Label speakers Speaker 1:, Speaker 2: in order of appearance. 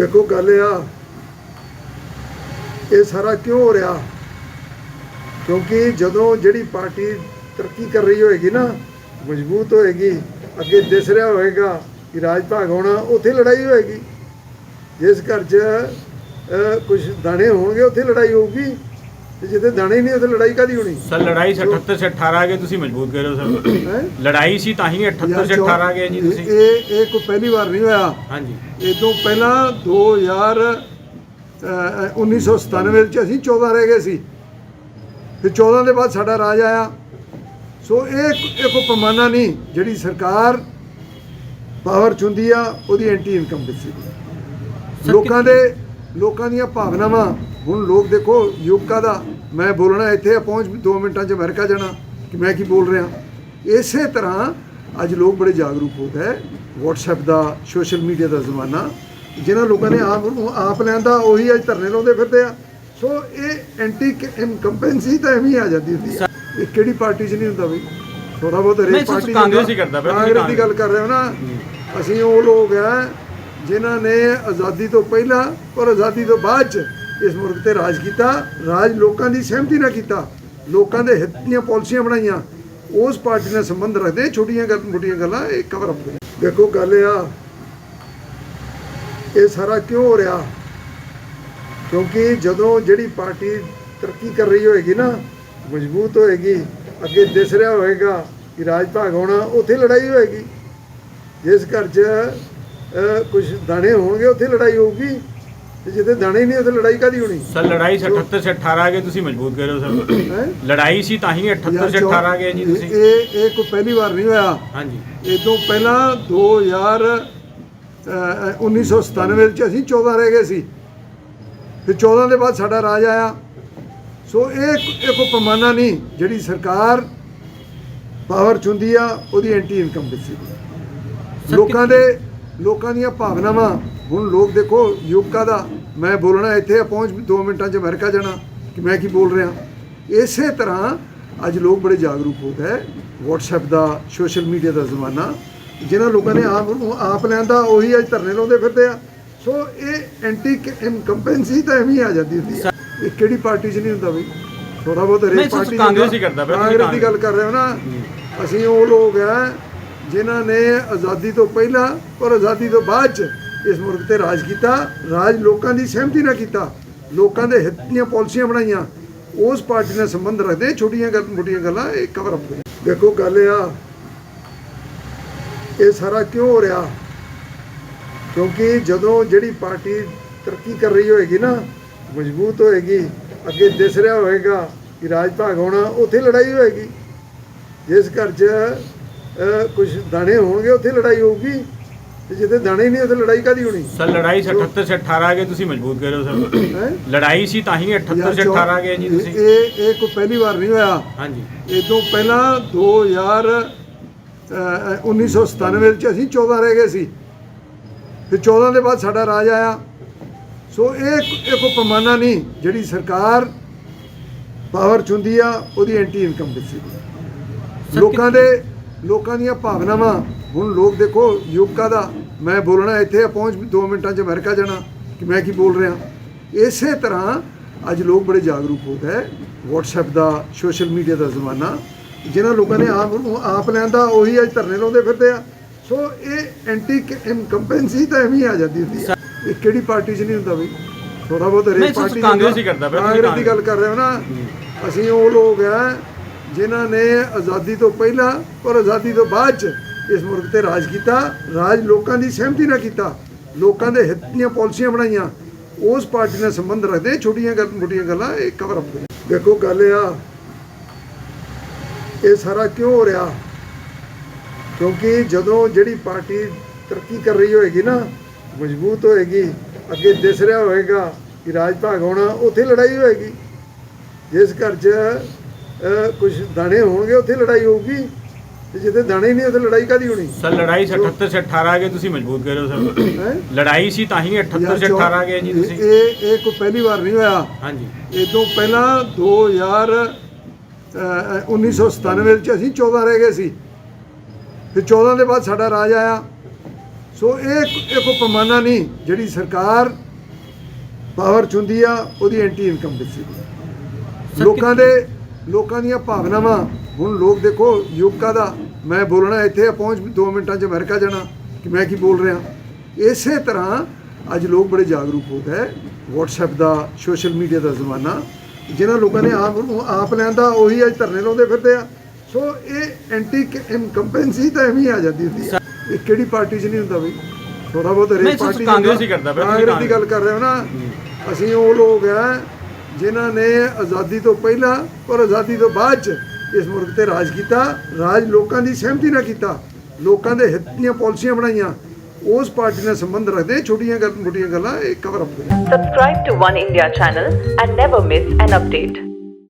Speaker 1: ਦੇਖੋ ਗੱਲ ਇਹ ਆ, ਇਹ ਸਾਰਾ ਕਿਉਂ ਹੋ ਰਿਹਾ? ਕਿਉਂਕਿ ਜਦੋਂ ਜਿਹੜੀ ਪਾਰਟੀ ਤਰੱਕੀ ਕਰ ਰਹੀ ਹੋਏਗੀ ਨਾ, ਮਜ਼ਬੂਤ ਹੋਏਗੀ, ਅੱਗੇ ਦਿਸ ਰਿਹਾ ਹੋਏਗਾ ਕਿ ਰਾਜ ਭਾਗ ਹੋਣਾ, ਉੱਥੇ ਲੜਾਈ ਹੋਏਗੀ। ਜਿਸ ਘਰ 'ਚ ਕੁਝ ਦਾਣੇ ਹੋਣਗੇ, ਉੱਥੇ ਲੜਾਈ ਹੋਊਗੀ। ਤੇ ਜਿੱਥੇ ਦਾਣੇ ਹੀ ਨਹੀਂ ਉੱਥੇ ਲੜਾਈ ਕਾਦੀ ਹੋਣੀ?
Speaker 2: ਸਰ ਲੜਾਈ 78 ਸੇ 18 ਗਏ ਤੁਸੀਂ ਮਜ਼ਬੂਤ ਕਰ ਰਹੇ ਹੋ ਸਰ। ਲੜਾਈ ਸੀ ਤਾਂ ਹੀ 78 ਸੇ 18 ਗਏ ਜੀ ਤੁਸੀਂ।
Speaker 1: ਇਹ ਇਹ ਕੋਈ ਪਹਿਲੀ ਵਾਰ ਨਹੀਂ ਹੋਇਆ।
Speaker 2: ਹਾਂਜੀ।
Speaker 1: ਇਹ ਤੋਂ ਪਹਿਲਾਂ 2000 ਅਹ, 1997 ਵਿੱਚ ਅਸੀਂ 14 ਰਹਿ ਗਏ ਸੀ। ਫਿਰ 14 ਦੇ ਬਾਅਦ ਸਾਡਾ ਰਾਜ ਆਇਆ। ਸੋ ਇਹ ਇਹ ਕੋਈ ਪੈਮਾਨਾ ਨਹੀਂ ਜਿਹੜੀ ਸਰਕਾਰ ਪਾਵਰ ਚੁੰਦੀ ਆ ਉਹਦੀ ਐਂਟੀ ਇਨਕੰਬੈਂਸੀ ਲੋਕਾਂ ਦੇ ਲੋਕਾਂ ਦੀਆਂ ਭਾਵਨਾਵਾਂ ਹੁਣ ਲੋਕ ਦੇਖੋ ਯੁਵਕਾਂ ਦਾ ਮੈਂ ਬੋਲਣਾ ਇੱਥੇ ਆ, ਪਹੁੰਚ 2 ਮਿੰਟਾਂ 'ਚ ਅਮਰੀਕਾ ਜਾਣਾ ਕਿ ਮੈਂ ਕੀ ਬੋਲ ਰਿਹਾ। ਇਸੇ ਤਰ੍ਹਾਂ ਅੱਜ ਲੋਕ ਬੜੇ ਜਾਗਰੂਕ ਹੋ ਗਏ WhatsApp ਦਾ ਸੋਸ਼ਲ ਮੀਡੀਆ ਦਾ ਜ਼ਮਾਨਾ। ਜਿਨ੍ਹਾਂ ਲੋਕਾਂ ਨੇ ਆਪ ਨੂੰ ਆਪ ਲੈਂਦਾ ਉਹੀ ਅੱਜ ਧਰਨੇ ਲਾਉਂਦੇ ਫਿਰਦੇ ਆ। ਸੋ ਇਹ ਐਂਟੀ ਇਨਕੰਬੈਂਸੀ ਤਾਂ ਐਵੇਂ ਆ ਜਾਂਦੀ ਹੁੰਦੀ ਆ। ਇਹ ਕਿਹੜੀ ਪਾਰਟੀ 'ਚ ਨਹੀਂ ਹੁੰਦਾ ਬਈ? ਥੋੜਾ ਬਹੁਤ ਹਰੇਕ ਪਾਰਟੀ
Speaker 2: ਕਾਂਗਰਸ। ਹੀ ਕਰਦਾ ਪਿਆ,
Speaker 1: ਕਾਂਗਰਸ ਦੀ ਗੱਲ ਕਰ ਰਹੇ ਹੋ ਨਾ ਅਸੀਂ ਉਹ ਲੋਕ ਆ ਜਿਨ੍ਹਾਂ ਨੇ ਆਜ਼ਾਦੀ ਤੋਂ ਪਹਿਲਾਂ ਔਰ ਆਜ਼ਾਦੀ ਤੋਂ ਬਾਅਦ ਚ ਇਸ ਮੁਲਕ ਤੇ ਰਾਜ ਕੀਤਾ, ਰਾਜ ਲੋਕਾਂ ਦੀ ਸਹਿਮਤੀ ਨਾਲ ਕੀਤਾ। ਲੋਕਾਂ ਦੇ ਹਿੱਤ ਦੀਆਂ ਪਾਲਿਸੀਆਂ ਬਣਾਈਆਂ। ਉਸ ਪਾਰਟੀ ਨਾਲ ਸੰਬੰਧ ਰੱਖਦੇ ਛੋਟੀਆਂ ਗੱਲ, ਮੋਟੀਆਂ ਗੱਲਾਂ, ਇਹ ਕਵਰ ਅਪ ਦੇਖੋ, ਗੱਲ ਇਹ ਆ, ਇਹ ਸਾਰਾ ਕਿਉਂ ਹੋ ਰਿਹਾ? ਕਿਉਂਕਿ ਜਦੋਂ ਜਿਹੜੀ ਪਾਰਟੀ ਤਰੱਕੀ ਕਰ ਰਹੀ ਹੋਏਗੀ ਨਾ, ਮਜ਼ਬੂਤ ਹੋਏਗੀ, ਅੱਗੇ ਦਿਸ ਰਿਹਾ ਹੋਏਗਾ ਕਿ ਰਾਜ ਭਾਗ ਹੋਣਾ ਉੱਥੇ ਲੜਾਈ ਹੋਏਗੀ। ਜਿਸ ਘਰ 'ਚ ਕੁਝ ਦਾਣੇ ਹੋਣਗੇ, ਉੱਥੇ ਲੜਾਈ ਹੋਊਗੀ। ਤੇ ਜਿੱਥੇ ਦਾਣੇ ਨਹੀਂ ਉੱਥੇ ਲੜਾਈ ਕਾਦੀ ਹੋਣੀ?
Speaker 2: ਸਰ ਲੜਾਈ 78 ਸੇ 18 ਗਏ ਤੁਸੀਂ ਮਜ਼ਬੂਤ ਕਰ ਰਹੇ ਹੋ ਸਰ। ਲੜਾਈ ਸੀ ਤਾਂ ਹੀ 78 ਸੇ 18 ਗਏ ਜੀ ਤੁਸੀਂ।
Speaker 1: ਇਹ ਇਹ ਕੋਈ ਪਹਿਲੀ ਵਾਰ ਨਹੀਂ ਹੋਇਆ।
Speaker 2: ਹਾਂਜੀ।
Speaker 1: ਇਹ ਤੋਂ ਪਹਿਲਾਂ 2000 ਅਹ, 1997 ਵਿੱਚ ਅਸੀਂ 14 ਰਹਿ ਗਏ ਸੀ। ਫਿਰ 14 ਦੇ ਬਾਅਦ ਸਾਡਾ ਰਾਜ ਆਇਆ। ਸੋ ਇਹ ਇਹ ਕੋਈ ਪੈਮਾਨਾ ਨਹੀਂ ਜਿਹੜੀ ਸਰਕਾਰ ਪਾਵਰ ਚੁੰਦੀ ਆ ਉਹਦੀ ਐਂਟੀ ਇਨਕੰਬੈਂਸੀ ਲੋਕਾਂ ਦੇ ਲੋਕਾਂ ਦੀਆਂ ਭਾਵਨਾਵਾਂ। ਹੁਣ ਲੋਕ ਦੇਖੋ ਯੁਵਕਾਂ ਦਾ ਮੈਂ ਬੋਲਣਾ ਇੱਥੇ ਪਹੁੰਚ 2 ਮਿੰਟਾਂ 'ਚ ਅਮਰੀਕਾ ਜਾਣਾ ਕਿ ਮੈਂ ਕੀ ਬੋਲ ਰਿਹਾ। ਇਸੇ ਤਰ੍ਹਾਂ ਅੱਜ ਲੋਕ ਬੜੇ ਜਾਗਰੂਕ ਹੋ ਗਏ WhatsApp ਦਾ ਸੋਸ਼ਲ ਮੀਡੀਆ ਦਾ ਜ਼ਮਾਨਾ। ਜਿਨ੍ਹਾਂ ਲੋਕਾਂ ਨੇ ਆਪ ਨੂੰ ਆਪ ਲੈਂਦਾ ਉਹੀ ਅੱਜ ਧਰਨੇ ਲਾਉਂਦੇ ਫਿਰਦੇ ਆ। ਸੋ ਇਹ ਐਂਟੀ ਇਨਕੰਬੈਂਸੀ ਤਾਂ ਐਵੇਂ ਹੀ ਆ ਜਾਂਦੀ ਹੁੰਦੀ ਆ। ਇਹ ਕਿਹੜੀ ਪਾਰਟੀ 'ਚ ਨਹੀਂ ਹੁੰਦਾ ਬਈ? ਥੋੜਾ ਬਹੁਤ ਹਰੇਕ ਪਾਰਟੀ
Speaker 2: ਕਾਂਗਰਸ। ਹੀ ਕਰਦਾ
Speaker 1: ਕਾਂਗਰਸ ਦੀ ਗੱਲ ਕਰ ਰਹੇ ਹੋ ਨਾ। ਅਸੀਂ ਉਹ ਲੋਕ ਆ ਜਿਨ੍ਹਾਂ ਨੇ ਆਜ਼ਾਦੀ ਤੋਂ ਪਹਿਲਾਂ ਔਰ ਆਜ਼ਾਦੀ ਤੋਂ ਬਾਅਦ ਚ ਇਸ ਮੁਲਕ ਤੇ ਰਾਜ ਕੀਤਾ, ਰਾਜ ਲੋਕਾਂ ਦੀ ਸਹਿਮਤੀ ਨਾਲ ਕੀਤਾ, ਲੋਕਾਂ ਦੇ ਹਿੱਤ ਦੀਆਂ ਪਾਲਿਸੀਆਂ ਬਣਾਈਆਂ, ਉਸ ਪਾਰਟੀ ਨਾਲ ਸੰਬੰਧ ਰੱਖਦੇ ਛੋਟੀਆਂ ਗੱਲ, ਮੋਟੀਆਂ ਗੱਲਾਂ, ਇਹ ਕਵਰ ਅਪ ਦੇਖੋ ਗੱਲ ਇਹ ਆ, ਇਹ ਸਾਰਾ ਕਿਉਂ ਹੋ ਰਿਹਾ? ਕਿਉਂਕਿ ਜਦੋਂ ਜਿਹੜੀ ਪਾਰਟੀ ਤਰੱਕੀ ਕਰ ਰਹੀ ਹੋਏਗੀ ਨਾ, ਮਜ਼ਬੂਤ ਹੋਏਗੀ, ਅੱਗੇ ਦਿਸ ਰਿਹਾ ਹੋਏਗਾ ਕਿ ਰਾਜ ਭਾਗ ਹੋਣਾ, ਉੱਥੇ ਲੜਾਈ ਹੋਏਗੀ। ਜਿਸ ਘਰ 'ਚ ਕੁਝ ਦਾਣੇ ਹੋਣਗੇ ਉੱਥੇ ਲੜਾਈ ਹੋਊਗੀ। ਤੇ ਜਿੱਥੇ ਦਾਣੇ ਨਹੀਂ ਉੱਥੇ ਲੜਾਈ ਕਾਦੀ ਹੋਣੀ?
Speaker 2: ਸਰ ਲੜਾਈ 78 ਸੇ 18 ਗਏ ਤੁਸੀਂ ਮਜ਼ਬੂਤ ਕਰ ਰਹੇ ਹੋ? ਸਰ ਲੜਾਈ ਸੀ ਤਾਂ ਹੀ 78 ਸੇ 18 ਗਏ ਜੀ ਤੁਸੀਂ।
Speaker 1: ਇਹ ਇਹ ਕੋਈ ਪਹਿਲੀ ਵਾਰ ਨਹੀਂ ਹੋਇਆ।
Speaker 2: ਹਾਂਜੀ।
Speaker 1: ਇਹ ਤੋਂ ਪਹਿਲਾਂ 2000 ਅਹ, 1997 ਵਿੱਚ ਅਸੀਂ 14 ਰਹਿ ਗਏ ਸੀ। ਫਿਰ 14 ਦੇ ਬਾਅਦ ਸਾਡਾ ਰਾਜ ਆਇਆ। ਸੋ ਇਹ ਇਹ ਕੋਈ ਪੈਮਾਨਾ ਨਹੀਂ ਜਿਹੜੀ ਸਰਕਾਰ ਪਾਵਰ ਚੁੰਦੀ ਆ ਉਹਦੀ ਐਂਟੀ ਇਨਕੰਬੈਂਸੀ ਲੋਕਾਂ ਦੇ ਲੋਕਾਂ ਦੀਆਂ ਭਾਵਨਾਵਾਂ। ਹੁਣ ਲੋਕ ਦੇਖੋ ਯੁਵਕਾਂ ਦਾ ਮੈਂ ਬੋਲਣਾ ਇੱਥੇ ਪਹੁੰਚ 2 ਮਿੰਟਾਂ 'ਚ ਅਮਰੀਕਾ ਜਾਣਾ ਕਿ ਮੈਂ ਕੀ ਬੋਲ ਰਿਹਾ। ਇਸੇ ਤਰ੍ਹਾਂ ਅੱਜ ਲੋਕ ਬੜੇ ਜਾਗਰੂਕ ਹੋ ਗਏ WhatsApp ਦਾ ਸੋਸ਼ਲ ਮੀਡੀਆ ਦਾ ਜ਼ਮਾਨਾ। ਜਿਨ੍ਹਾਂ ਲੋਕਾਂ ਨੇ ਆਪ ਨੂੰ ਆਪ ਲੈਂਦਾ ਉਹੀ ਅੱਜ ਧਰਨੇ ਲਾਉਂਦੇ ਫਿਰਦੇ ਆ। ਸੋ ਇਹ ਐਂਟੀ ਇਨਕੰਬੈਂਸੀ ਤਾਂ ਐਵੇਂ ਆ ਜਾਂਦੀ ਹੁੰਦੀ ਆ। ਇਹ ਕਿਹੜੀ ਪਾਰਟੀ 'ਚ ਨਹੀਂ ਹੁੰਦਾ ਬਈ? ਥੋੜਾ ਬਹੁਤ ਹਰੇਕ ਪਾਰਟੀ
Speaker 2: ਕਾਂਗਰਸ। ਹੀ ਕਰਦਾ
Speaker 1: ਕਾਂਗਰਸ ਦੀ ਗੱਲ ਕਰ ਰਹੇ ਹੋ ਨਾ ਅਸੀਂ ਉਹ ਲੋਕ ਆ ਜਿਨ੍ਹਾਂ ਨੇ ਆਜ਼ਾਦੀ ਤੋਂ ਪਹਿਲਾਂ ਔਰ ਆਜ਼ਾਦੀ ਤੋਂ ਬਾਅਦ ਚ ਇਸ ਮੁਲਕ ਤੇ ਰਾਜ ਕੀਤਾ, ਰਾਜ ਲੋਕਾਂ ਦੀ ਸਹਿਮਤੀ ਨਾਲ ਕੀਤਾ, ਲੋਕਾਂ ਦੇ ਹਿੱਤ ਦੀਆਂ ਪਾਲਿਸੀਆਂ ਬਣਾਈਆਂ, ਉਸ ਪਾਰਟੀ ਨਾਲ ਸੰਬੰਧ ਰੱਖਦੇ ਛੋਟੀਆਂ ਗੱਲ, ਮੋਟੀਆਂ ਗੱਲਾਂ ਇਹ ਕਵਰ ਅਪ ਦੇਖੋ ਗੱਲ ਇਹ ਆ, ਇਹ ਸਾਰਾ ਕਿਉਂ ਹੋ ਰਿਹਾ? ਕਿਉਂਕਿ ਜਦੋਂ ਜਿਹੜੀ ਪਾਰਟੀ ਤਰੱਕੀ ਕਰ ਰਹੀ ਹੋਏਗੀ ਨਾ, ਮਜ਼ਬੂਤ ਹੋਏਗੀ, ਅੱਗੇ ਦਿਸ ਰਿਹਾ ਹੋਏਗਾ ਕਿ ਰਾਜ ਭਾਗ ਹੋਣਾ, ਉੱਥੇ ਲੜਾਈ ਹੋਏਗੀ। ਜਿਸ ਘਰ 'ਚ ਕੁਝ ਦਾਣੇ ਹੋਣਗੇ ਉੱਥੇ ਲੜਾਈ ਹੋਊਗੀ। ਤੇ ਜਿੱਥੇ ਦਾਣੇ ਨਹੀਂ ਉੱਥੇ ਲੜਾਈ ਕਾਦੀ ਹੋਣੀ?
Speaker 2: ਸਰ ਲੜਾਈ 78 ਸੇ 18 ਗਏ ਤੁਸੀਂ ਮਜ਼ਬੂਤ ਕਰ ਰਹੇ ਹੋ ਸਰ। ਲੜਾਈ ਸੀ ਤਾਂ ਹੀ 78 ਸੇ 18 ਗਏ ਜੀ ਤੁਸੀਂ।
Speaker 1: ਇਹ ਇਹ ਕੋਈ ਪਹਿਲੀ ਵਾਰ ਨਹੀਂ ਹੋਇਆ।
Speaker 2: ਹਾਂਜੀ।
Speaker 1: ਇਹ ਤੋਂ ਪਹਿਲਾਂ 2000 ਅਹ, 1997 ਵਿੱਚ ਅਸੀਂ 14 ਰਹਿ ਗਏ ਸੀ। ਫਿਰ 14 ਦੇ ਬਾਅਦ ਸਾਡਾ ਰਾਜ ਆਇਆ। ਸੋ ਇਹ ਇਹ ਕੋਈ ਪੈਮਾਨਾ ਨਹੀਂ ਜਿਹੜੀ ਸਰਕਾਰ ਪਾਵਰ ਚ ਹੁੰਦੀ ਆ ਉਹਦੀ ਐਂਟੀ ਇਨਕੰਬੈਂਸੀ ਲੋਕਾਂ ਦੇ ਲੋਕਾਂ ਦੀਆਂ ਭਾਵਨਾਵਾਂ। ਹੁਣ ਲੋਕ ਦੇਖੋ ਯੁਵਕਾਂ ਦਾ ਮੈਂ ਬੋਲਣਾ ਇੱਥੇ ਪਹੁੰਚ 2 ਮਿੰਟਾਂ 'ਚ ਅਮਰੀਕਾ ਜਾਣਾ ਕਿ ਮੈਂ ਕੀ ਬੋਲ ਰਿਹਾ। ਇਸੇ ਤਰ੍ਹਾਂ ਅੱਜ ਲੋਕ ਬੜੇ ਜਾਗਰੂਕ ਹੋ ਗਏ। WhatsApp ਦਾ ਸੋਸ਼ਲ ਮੀਡੀਆ ਦਾ ਜ਼ਮਾਨਾ ਜਿਨ੍ਹਾਂ ਲੋਕਾਂ ਨੇ ਆਪ ਨੂੰ ਆਪ ਲੈਂਦਾ ਉਹੀ ਅੱਜ ਧਰਨੇ ਲਾਉਂਦੇ ਫਿਰਦੇ ਆ। ਸੋ ਇਹ ਐਂਟੀ ਇਨਕੰਬੈਂਸੀ ਤਾਂ ਐਵੇਂ ਆ ਜਾਂਦੀ ਹੁੰਦੀ ਆ। ਇਹ ਕਿਹੜੀ ਪਾਰਟੀ 'ਚ ਨਹੀਂ ਹੁੰਦਾ ਬਈ? ਥੋੜਾ ਬਹੁਤ ਹਰੇਕ ਪਾਰਟੀ
Speaker 2: ਕਾਂਗਰਸ। ਹੀ ਕਰਦਾ
Speaker 1: ਕਾਂਗਰਸ ਦੀ ਗੱਲ ਕਰ ਰਹੇ ਹੋ ਨਾ। ਅਸੀਂ ਉਹ ਲੋਕ ਆ ਜਿਨ੍ਹਾਂ ਨੇ ਆਜ਼ਾਦੀ ਤੋਂ ਪਹਿਲਾਂ ਔਰ ਆਜ਼ਾਦੀ ਤੋਂ ਬਾਅਦ ਚ ਇਸ ਮੁਲਕ ਤੇ ਰਾਜ ਕੀਤਾ, ਰਾਜ ਲੋਕਾਂ ਦੀ ਸਹਿਮਤੀ ਨਾਲ ਕੀਤਾ, ਲੋਕਾਂ ਦੇ ਹਿੱਤ ਦੀਆਂ ਪਾਲਿਸੀਆਂ ਬਣਾਈਆਂ, ਉਸ ਪਾਰਟੀ ਨਾਲ ਸੰਬੰਧ ਰੱਖਦੇ ਛੋਟੀਆਂ ਗੱਲ, ਮੋਟੀਆਂ ਗੱਲਾਂ ਇਹ ਕਵਰ ਅਪ ਕਰੇ
Speaker 3: Subscribe to One India channel and never miss an.